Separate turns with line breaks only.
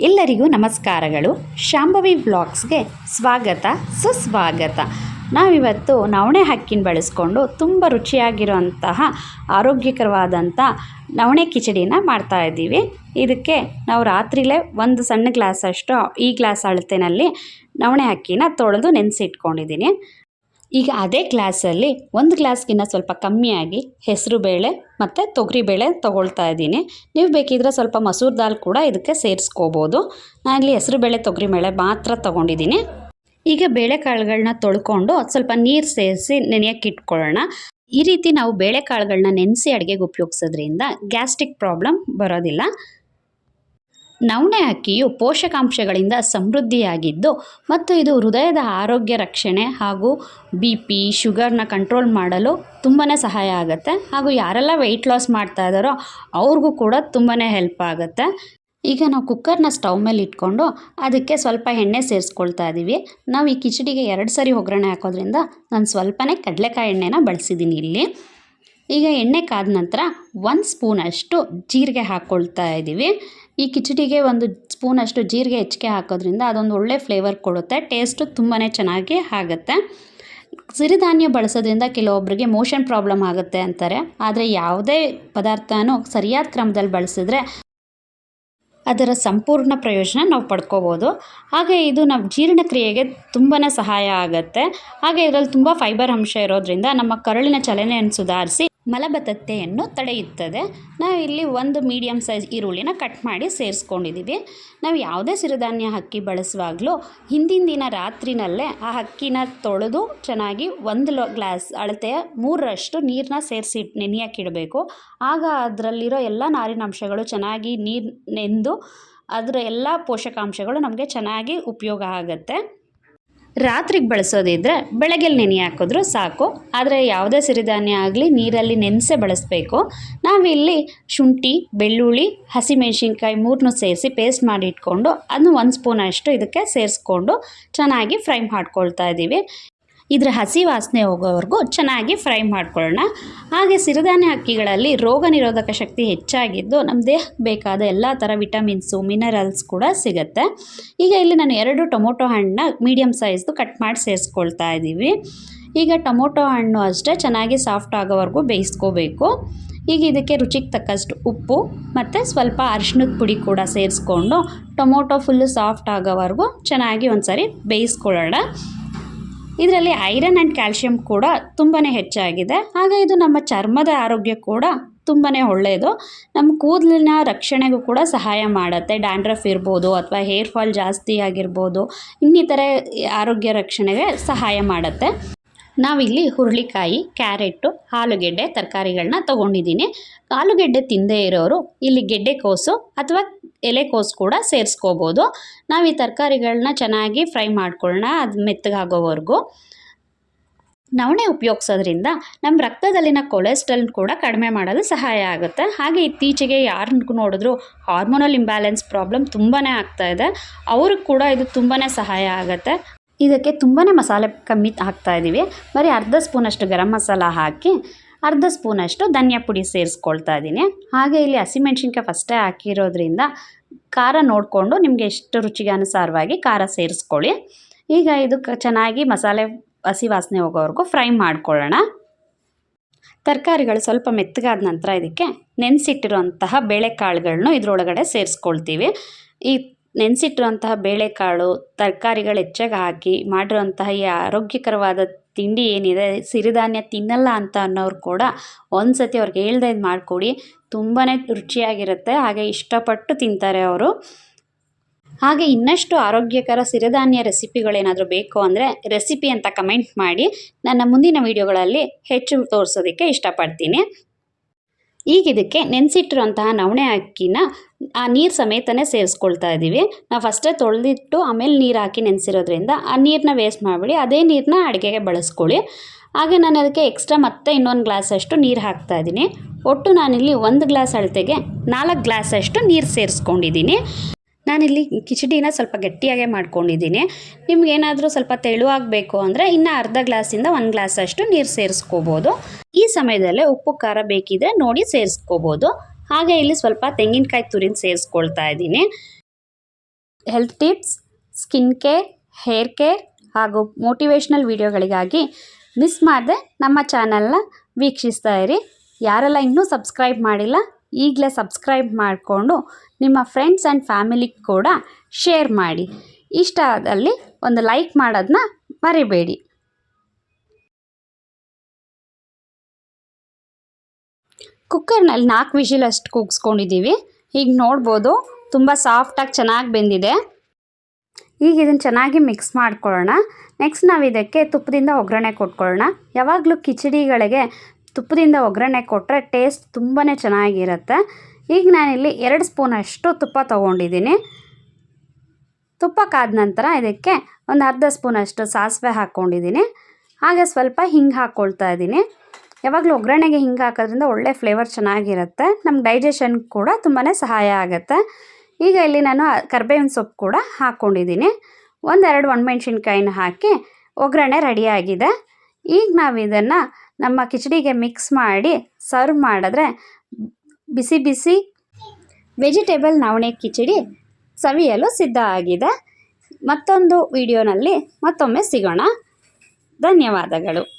ಎಲ್ಲರಿಗೂ ನಮಸ್ಕಾರಗಳು. ಶಾಂಭವಿ ವ್ಲಾಗ್ಸ್ಗೆ ಸ್ವಾಗತ, ಸುಸ್ವಾಗತ. ನಾವಿವತ್ತು ನವಣೆ ಹಕ್ಕಿನ ಬಳಸ್ಕೊಂಡು ತುಂಬ ರುಚಿಯಾಗಿರುವಂತಹ ಆರೋಗ್ಯಕರವಾದಂಥ ನವಣೆ ಕಿಚಡಿನ ಮಾಡ್ತಾ ಇದ್ದೀವಿ. ಇದಕ್ಕೆ ನಾವು ರಾತ್ರಿಲೇ ಒಂದು ಸಣ್ಣ ಗ್ಲಾಸಷ್ಟು ಈ ಗ್ಲಾಸ್ ಅಳತೆನಲ್ಲಿ ನವಣೆ ಅಕ್ಕಿನ ತೊಳೆದು ನೆನೆಸಿಟ್ಕೊಂಡಿದ್ದೀನಿ. ಈಗ ಅದೇ ಗ್ಲಾಸಲ್ಲಿ ಒಂದು ಗ್ಲಾಸ್ಗಿನ್ನ ಸ್ವಲ್ಪ ಕಮ್ಮಿಯಾಗಿ ಹೆಸರು ಬೇಳೆ ಮತ್ತು ತೊಗರಿಬೇಳೆ ತೊಗೊಳ್ತಾ ಇದ್ದೀನಿ. ನೀವು ಬೇಕಿದ್ರೆ ಸ್ವಲ್ಪ ಮಸೂರ್ ದಾಲ್ ಕೂಡ ಇದಕ್ಕೆ ಸೇರಿಸ್ಕೋಬೋದು. ನಾನಿಲ್ಲಿ ಹೆಸರು ಬೇಳೆ ಮಾತ್ರ ತೊಗೊಂಡಿದ್ದೀನಿ. ಈಗ ಬೇಳೆಕಾಳುಗಳನ್ನ ತೊಳ್ಕೊಂಡು ಸ್ವಲ್ಪ ನೀರು ಸೇರಿಸಿ ನೆನೆಯಕ್ಕೆ ಇಟ್ಕೊಳ್ಳೋಣ. ಈ ರೀತಿ ನಾವು ಬೇಳೆಕಾಳುಗಳನ್ನ ನೆನೆಸಿ ಅಡುಗೆಗೆ ಉಪಯೋಗಿಸೋದ್ರಿಂದ ಗ್ಯಾಸ್ಟ್ರಿಕ್ ಪ್ರಾಬ್ಲಮ್ ಬರೋದಿಲ್ಲ. ನವಣೆ ಅಕ್ಕಿಯು ಪೋಷಕಾಂಶಗಳಿಂದ ಸಮೃದ್ಧಿಯಾಗಿದ್ದು ಮತ್ತು ಇದು ಹೃದಯದ ಆರೋಗ್ಯ ರಕ್ಷಣೆ ಹಾಗೂ ಬಿ ಪಿ, ಶುಗರ್ನ ಕಂಟ್ರೋಲ್ ಮಾಡಲು ತುಂಬಾ ಸಹಾಯ ಆಗುತ್ತೆ. ಹಾಗೂ ಯಾರೆಲ್ಲ ವೆಯ್ಟ್ ಲಾಸ್ ಮಾಡ್ತಾ ಇದ್ದಾರೋ ಅವ್ರಿಗೂ ಕೂಡ ತುಂಬಾ ಹೆಲ್ಪ್ ಆಗುತ್ತೆ. ಈಗ ನಾವು ಕುಕ್ಕರ್ನ ಸ್ಟವ್ ಮೇಲೆ ಇಟ್ಕೊಂಡು ಅದಕ್ಕೆ ಸ್ವಲ್ಪ ಎಣ್ಣೆ ಸೇರಿಸ್ಕೊಳ್ತಾ ಇದ್ದೀವಿ ನಾವು ಈ ಕಿಚಡಿಗೆ ಎರಡು ಸರಿ ಒಗ್ಗರಣೆ ಹಾಕೋದ್ರಿಂದ ನಾನು ಸ್ವಲ್ಪನೇ ಕಡಲೆಕಾಯಿ ಎಣ್ಣೆನ ಬಳಸಿದ್ದೀನಿ ಇಲ್ಲಿ. ಈಗ ಎಣ್ಣೆ ಕಾದ ನಂತರ ಒಂದು ಸ್ಪೂನಷ್ಟು ಜೀರಿಗೆ ಹಾಕ್ಕೊಳ್ತಾ ಇದ್ದೀವಿ ಈ ಕಿಚಡಿಗೆ ಒಂದು ಸ್ಪೂನಷ್ಟು ಜೀರಿಗೆ ಹೆಚ್ಚಿಗೆ ಹಾಕೋದ್ರಿಂದ ಅದೊಂದು ಒಳ್ಳೆ ಫ್ಲೇವರ್ ಕೊಡುತ್ತೆ. ಟೇಸ್ಟು ತುಂಬಾ ಚೆನ್ನಾಗಿ ಆಗುತ್ತೆ. ಸಿರಿಧಾನ್ಯ ಬಳಸೋದ್ರಿಂದ ಕೆಲವೊಬ್ಬರಿಗೆ ಮೋಷನ್ ಪ್ರಾಬ್ಲಮ್ ಆಗುತ್ತೆ ಅಂತಾರೆ. ಆದರೆ ಯಾವುದೇ ಪದಾರ್ಥನೂ ಸರಿಯಾದ ಕ್ರಮದಲ್ಲಿ ಬಳಸಿದ್ರೆ ಅದರ ಸಂಪೂರ್ಣ ಪ್ರಯೋಜನ ನಾವು ಪಡ್ಕೋಬೋದು. ಹಾಗೆ ಇದು ನಮ್ಮ ಜೀರ್ಣಕ್ರಿಯೆಗೆ ತುಂಬಾ ಸಹಾಯ ಆಗುತ್ತೆ. ಹಾಗೆ ಇದರಲ್ಲಿ ತುಂಬ ಫೈಬರ್ ಅಂಶ ಇರೋದ್ರಿಂದ ನಮ್ಮ ಕರುಳಿನ ಚಲನೆಯನ್ನು ಸುಧಾರಿಸಿ ಮಲಬದ್ಧತೆಯನ್ನು ತಡೆಯುತ್ತದೆ. ನಾವು ಇಲ್ಲಿ ಒಂದು ಮೀಡಿಯಮ್ ಸೈಜ್ ಈರುಳ್ಳಿನ ಕಟ್ ಮಾಡಿ ಸೇರಿಸ್ಕೊಂಡಿದ್ದೀವಿ ನಾವು ಯಾವುದೇ ಸಿರಿಧಾನ್ಯ ಅಕ್ಕಿ ಬಳಸುವಾಗಲೂ ಹಿಂದಿನ ದಿನ ರಾತ್ರಿನಲ್ಲೇ ಆ ಅಕ್ಕಿನ ತೊಳೆದು ಚೆನ್ನಾಗಿ ಒಂದು ಲೋ ಗ್ಲಾಸ್ ಅಳತೆಯ ಮೂರರಷ್ಟು ನೀರನ್ನ ಸೇರಿಸಿ ನೆನೆಯಕ್ಕಿಡಬೇಕು ಆಗ ಅದರಲ್ಲಿರೋ ಎಲ್ಲ ನಾರಿನಾಂಶಗಳು ಚೆನ್ನಾಗಿ ನೀರು ನೆಂದು ಅದರ ಎಲ್ಲ ಪೋಷಕಾಂಶಗಳು ನಮಗೆ ಚೆನ್ನಾಗಿ ಉಪಯೋಗ ಆಗುತ್ತೆ. ರಾತ್ರಿಗೆ ಬಳಸೋದಿದ್ರೆ ಬೆಳಗ್ಗೆ ನೆನೆ ಹಾಕಿದ್ರು ಸಾಕು. ಆದರೆ ಯಾವುದೇ ಸಿರಿಧಾನ್ಯ ಆಗಲಿ, ನೀರಲ್ಲಿ ನೆನೆಸೇ ಬಳಸಬೇಕು. ನಾವಿಲ್ಲಿ ಶುಂಠಿ, ಬೆಳ್ಳುಳ್ಳಿ, ಹಸಿಮೆಣ್ಸಿನ್ಕಾಯಿ ಮೂರನ್ನೂ ಸೇರಿಸಿ ಪೇಸ್ಟ್ ಮಾಡಿ ಇಟ್ಕೊಂಡು ಅದನ್ನು ಒಂದು ಸ್ಪೂನಷ್ಟು ಇದಕ್ಕೆ ಸೇರಿಸ್ಕೊಂಡು ಚೆನ್ನಾಗಿ ಫ್ರೈ ಮಾಡ್ಕೊಳ್ತಾ ಇದ್ದೀವಿ ಇದರ ಹಸಿ ವಾಸನೆ ಹೋಗೋವರೆಗೂ ಚೆನ್ನಾಗಿ ಫ್ರೈ ಮಾಡ್ಕೊಳ್ಳೋಣ. ಹಾಗೆ ಸಿರಿಧಾನ್ಯ ಅಕ್ಕಿಗಳಲ್ಲಿ ರೋಗ ನಿರೋಧಕ ಶಕ್ತಿ ಹೆಚ್ಚಾಗಿದ್ದು ನಮ್ಮ ದೇಹಕ್ಕೆ ಬೇಕಾದ ಎಲ್ಲ ಥರ ವಿಟಮಿನ್ಸು, ಮಿನರಲ್ಸ್ ಕೂಡ ಸಿಗುತ್ತೆ. ಈಗ ಇಲ್ಲಿ ನಾನು ಎರಡು ಟೊಮೊಟೊ ಹಣ್ಣನ್ನ ಮೀಡಿಯಮ್ ಸೈಜ್ದು ಕಟ್ ಮಾಡಿ ಸೇರಿಸ್ಕೊಳ್ತಾ ಇದ್ದೀವಿ ಈಗ ಟೊಮೊಟೊ ಹಣ್ಣು ಅಷ್ಟೇ ಚೆನ್ನಾಗಿ ಸಾಫ್ಟ್ ಆಗೋವರೆಗೂ ಬೇಯಿಸ್ಕೋಬೇಕು. ಈಗ ಇದಕ್ಕೆ ರುಚಿಗೆ ತಕ್ಕಷ್ಟು ಉಪ್ಪು ಮತ್ತು ಸ್ವಲ್ಪ ಅರಿಶಿನದ ಪುಡಿ ಕೂಡ ಸೇರಿಸ್ಕೊಂಡು ಟೊಮೊಟೊ ಫುಲ್ಲು ಸಾಫ್ಟ್ ಆಗೋವರೆಗೂ ಚೆನ್ನಾಗಿ ಒಂದು ಸಾರಿ ಬೇಯಿಸ್ಕೊಳ್ಳೋಣ. ಇದರಲ್ಲಿ ಐರನ್ ಆ್ಯಂಡ್ ಕ್ಯಾಲ್ಶಿಯಂ ಕೂಡ ತುಂಬಾ ಹೆಚ್ಚಾಗಿದೆ. ಹಾಗೆ ಇದು ನಮ್ಮ ಚರ್ಮದ ಆರೋಗ್ಯ ಕೂಡ ತುಂಬಾ ಒಳ್ಳೆಯದು ನಮ್ಮ ಕೂದಲಿನ ರಕ್ಷಣೆಗೂ ಕೂಡ ಸಹಾಯ ಮಾಡುತ್ತೆ. ಡ್ಯಾಂಡ್ರಫ್ ಇರ್ಬೋದು ಅಥವಾ ಹೇರ್ ಫಾಲ್ ಜಾಸ್ತಿ ಆಗಿರ್ಬೋದು, ಇನ್ನಿತರೆ ಆರೋಗ್ಯ ರಕ್ಷಣೆಗೆ ಸಹಾಯ ಮಾಡುತ್ತೆ. ನಾವಿಲ್ಲಿ ಹುರುಳಿಕಾಯಿ ಕ್ಯಾರೆಟು ಆಲೂಗೆಡ್ಡೆ ತರಕಾರಿಗಳನ್ನ ತೊಗೊಂಡಿದ್ದೀನಿ. ಆಲೂಗೆಡ್ಡೆ ತಿಂದೇ ಇರೋರು ಇಲ್ಲಿ ಗೆಡ್ಡೆಕೋಸು ಅಥವಾ ಎಲೆಕೋಸು ಕೂಡ ಸೇರಿಸ್ಕೋಬೋದು. ನಾವು ಈ ತರಕಾರಿಗಳನ್ನ ಚೆನ್ನಾಗಿ ಫ್ರೈ ಮಾಡ್ಕೊಳ್ಳೋಣ ಅದು ಮೆತ್ತಗಾಗೋವರೆಗೂ. ನವಣೆ ಉಪಯೋಗಿಸೋದ್ರಿಂದ ನಮ್ಮ ರಕ್ತದಲ್ಲಿನ ಕೊಲೆಸ್ಟ್ರಾಲ್ ಕೂಡ ಕಡಿಮೆ ಮಾಡಲು ಸಹಾಯ ಆಗುತ್ತೆ. ಹಾಗೆ ಇತ್ತೀಚೆಗೆ ಯಾರು ನೋಡಿದ್ರು ಹಾರ್ಮೋನಲ್ ಇಂಬ್ಯಾಲೆನ್ಸ್ ಪ್ರಾಬ್ಲಮ್ ತುಂಬಾ ಆಗ್ತಾ ಇದೆ. ಅವ್ರಿಗೆ ಕೂಡ ಇದು ತುಂಬಾ ಸಹಾಯ ಆಗುತ್ತೆ. ಇದಕ್ಕೆ ತುಂಬಾ ಮಸಾಲೆ ಕಮ್ಮಿ ಹಾಕ್ತಾ ಇದ್ದೀವಿ ಬರೀ ಅರ್ಧ ಸ್ಪೂನಷ್ಟು ಗರಂ ಮಸಾಲ ಹಾಕಿ ಅರ್ಧ ಸ್ಪೂನಷ್ಟು ಧನಿಯಾ ಪುಡಿ ಸೇರಿಸ್ಕೊಳ್ತಾ ಇದ್ದೀನಿ. ಹಾಗೆ ಇಲ್ಲಿ ಹಸಿಮೆಣ್ಸಿನ್ಕಾಯಿ ಫಸ್ಟೇ ಹಾಕಿರೋದ್ರಿಂದ ಖಾರ ನೋಡಿಕೊಂಡು ನಿಮಗೆ ಎಷ್ಟು ರುಚಿಗೆ ಅನುಸಾರವಾಗಿ ಖಾರ ಸೇರಿಸ್ಕೊಳ್ಳಿ. ಈಗ ಇದು ಚೆನ್ನಾಗಿ ಮಸಾಲೆ, ಹಸಿ ವಾಸನೆ ಹೋಗೋವರೆಗೂ ಫ್ರೈ ಮಾಡ್ಕೊಳ್ಳೋಣ. ತರಕಾರಿಗಳು ಸ್ವಲ್ಪ ಮೆತ್ತಗಾದ ನಂತರ ಇದಕ್ಕೆ ನೆನೆಸಿಟ್ಟಿರುವಂತಹ ಬೇಳೆಕಾಳುಗಳನ್ನು ಇದರೊಳಗಡೆ ಸೇರಿಸ್ಕೊಳ್ತೀವಿ. ಈ ನೆನೆಸಿಟ್ಟಿರುವಂತಹ ಬೇಳೆಕಾಳು ತರಕಾರಿಗಳು ಹೆಚ್ಚಾಗಿ ಹಾಕಿ ಮಾಡಿರುವಂತಹ ಈ ಆರೋಗ್ಯಕರವಾದ ತಿಂಡಿ ಏನಿದೆ, ಸಿರಿಧಾನ್ಯ ತಿನ್ನಲ್ಲ ಅಂತ ಅನ್ನೋರು ಕೂಡ ಒಂದು ಸತಿ ಅವ್ರಿಗೆ ಹೇಳ್ದೆ ಇದು ಮಾಡಿಕೊಡಿ. ತುಂಬಾ ರುಚಿಯಾಗಿರುತ್ತೆ, ಹಾಗೆ ಇಷ್ಟಪಟ್ಟು ತಿಂತಾರೆ ಅವರು. ಹಾಗೆ ಇನ್ನಷ್ಟು ಆರೋಗ್ಯಕರ ಸಿರಿಧಾನ್ಯ ರೆಸಿಪಿಗಳೇನಾದರೂ ಬೇಕು ಅಂದರೆ ರೆಸಿಪಿ ಅಂತ ಕಮೆಂಟ್ ಮಾಡಿ. ನನ್ನ ಮುಂದಿನ ವೀಡಿಯೋಗಳಲ್ಲಿ ಹೆಚ್ಚು ತೋರಿಸೋದಕ್ಕೆ ಇಷ್ಟಪಡ್ತೀನಿ. ಈಗ ಇದಕ್ಕೆ ನೆನೆಸಿಟ್ಟಿರುವಂತಹ ನವಣೆ ಅಕ್ಕಿನ, ಆ ನೀರು ಸಮೇತನೇ ಸೇರಿಸ್ಕೊಳ್ತಾ ಇದ್ದೀವಿ ನಾವು ಫಸ್ಟೇ ತೊಳೆದಿಟ್ಟು ಆಮೇಲೆ ನೀರು ಹಾಕಿ ನೆನೆಸಿರೋದ್ರಿಂದ ಆ ನೀರನ್ನ ವೇಸ್ಟ್ ಮಾಡಿಬಿಡಿ, ಅದೇ ನೀರನ್ನ ಅಡುಗೆಗೆ ಬಳಸ್ಕೊಳ್ಳಿ. ಹಾಗೆ ನಾನು ಅದಕ್ಕೆ ಎಕ್ಸ್ಟ್ರಾ ಮತ್ತೆ ಇನ್ನೊಂದು ಗ್ಲಾಸಷ್ಟು ನೀರು ಹಾಕ್ತಾ ಇದ್ದೀನಿ ಒಟ್ಟು ನಾನಿಲ್ಲಿ ಒಂದು ಗ್ಲಾಸ್ ಅಳತೆಗೆ ನಾಲ್ಕು ಗ್ಲಾಸಷ್ಟು ನೀರು ಸೇರಿಸ್ಕೊಂಡಿದ್ದೀನಿ ನಾನಿಲ್ಲಿ ಕಿಚಡಿನ ಸ್ವಲ್ಪ ಗಟ್ಟಿಯಾಗೆ ಮಾಡ್ಕೊಂಡಿದ್ದೀನಿ. ನಿಮ್ಗೇನಾದರೂ ಸ್ವಲ್ಪ ತೆಳುವಾಗಬೇಕು ಅಂದರೆ ಇನ್ನು ಅರ್ಧ ಗ್ಲಾಸಿಂದ ಒಂದು ಗ್ಲಾಸಷ್ಟು ನೀರು ಸೇರಿಸ್ಕೋಬೋದು. ಈ ಸಮಯದಲ್ಲೇ ಉಪ್ಪು, ಖಾರ ಬೇಕಿದ್ರೆ ನೋಡಿ ಸೇರಿಸ್ಕೋಬೋದು. ಹಾಗೆ ಇಲ್ಲಿ ಸ್ವಲ್ಪ ತೆಂಗಿನಕಾಯಿ ತುರಿನ ಸೇರಿಸ್ಕೊಳ್ತಾ ಇದ್ದೀನಿ. Health tips skin care hair care ಹಾಗೂ ಮೋಟಿವೇಶ್ನಲ್ ವೀಡಿಯೋಗಳಿಗಾಗಿ ಮಿಸ್ ಮಾಡದೆ ನಮ್ಮ ಚಾನಲ್ನ ವೀಕ್ಷಿಸ್ತಾ ಇರಿ. ಯಾರೆಲ್ಲ ಇನ್ನೂ ಸಬ್ಸ್ಕ್ರೈಬ್ ಮಾಡಿಲ್ಲ ಈಗಲೇ ಸಬ್ಸ್ಕ್ರೈಬ್ ಮಾಡಿಕೊಂಡು ನಿಮ್ಮ ಫ್ರೆಂಡ್ಸ್ ಆ್ಯಂಡ್ ಫ್ಯಾಮಿಲಿಗೆ ಕೂಡ ಶೇರ್ ಮಾಡಿ. ಇಷ್ಟ ಆದಲ್ಲಿ ಒಂದು ಲೈಕ್ ಮಾಡೋದನ್ನ ಮರಿಬೇಡಿ. ಕುಕ್ಕರ್ನಲ್ಲಿ ನಾಲ್ಕು ವಿಷಲ್ ಅಷ್ಟು ಕೂಗಿಸ್ಕೊಂಡಿದ್ದೀವಿ ಈಗ ನೋಡ್ಬೋದು, ತುಂಬ ಸಾಫ್ಟಾಗಿ ಚೆನ್ನಾಗಿ ಬೆಂದಿದೆ. ಈಗ ಇದನ್ನು ಚೆನ್ನಾಗಿ ಮಿಕ್ಸ್ ಮಾಡ್ಕೊಳ್ಳೋಣ. ನೆಕ್ಸ್ಟ್ ನಾವು ಇದಕ್ಕೆ ತುಪ್ಪದಿಂದ ಒಗ್ಗರಣೆ ಕೊಟ್ಕೊಳ್ಳೋಣ. ಯಾವಾಗಲೂ ಕಿಚಡಿಗಳಿಗೆ ತುಪ್ಪದಿಂದ ಒಗ್ಗರಣೆ ಕೊಟ್ಟರೆ ಟೇಸ್ಟ್ ತುಂಬಾ ಚೆನ್ನಾಗಿರುತ್ತೆ. ಈಗ ನಾನಿಲ್ಲಿ ಎರಡು ಸ್ಪೂನಷ್ಟು ತುಪ್ಪ ತೊಗೊಂಡಿದ್ದೀನಿ. ತುಪ್ಪ ಕಾದ ನಂತರ ಇದಕ್ಕೆ ಒಂದು ಅರ್ಧ ಸ್ಪೂನಷ್ಟು ಸಾಸಿವೆ ಹಾಕ್ಕೊಂಡಿದ್ದೀನಿ ಹಾಗೆ ಸ್ವಲ್ಪ ಹಿಂಗೆ ಹಾಕ್ಕೊಳ್ತಾ ಇದ್ದೀನಿ. ಯಾವಾಗಲೂ ಒಗ್ಗರಣೆಗೆ ಹಿಂಗೆ ಹಾಕೋದ್ರಿಂದ ಒಳ್ಳೆ ಫ್ಲೇವರ್ ಚೆನ್ನಾಗಿರುತ್ತೆ. ನಮ್ಮ ಡೈಜೆಷನ್ ಕೂಡ ತುಂಬಾ ಸಹಾಯ ಆಗುತ್ತೆ. ಈಗ ಇಲ್ಲಿ ನಾನು ಕರ್ಬೇವಿನ ಸೊಪ್ಪು ಕೂಡ ಹಾಕ್ಕೊಂಡಿದ್ದೀನಿ ಒಂದೆರಡು ಒಣಮೆಣ್ಸಿನ್ಕಾಯಿನ ಹಾಕಿ ಒಗ್ಗರಣೆ ರೆಡಿಯಾಗಿದೆ ಈಗ ನಾವು ಇದನ್ನು ನಮ್ಮ ಕಿಚಡಿಗೆ ಮಿಕ್ಸ್ ಮಾಡಿ ಸರ್ವ್ ಮಾಡಿದ್ರೆ ಬಿಸಿ ಬಿಸಿ ವೆಜಿಟೇಬಲ್ ನವಣೆ ಕಿಚಡಿ ಸವಿಯಲು ಸಿದ್ಧ ಆಗಿದೆ. ಮತ್ತೊಂದು ವಿಡಿಯೋನಲ್ಲಿ ಮತ್ತೊಮ್ಮೆ ಸಿಗೋಣ. ಧನ್ಯವಾದಗಳು.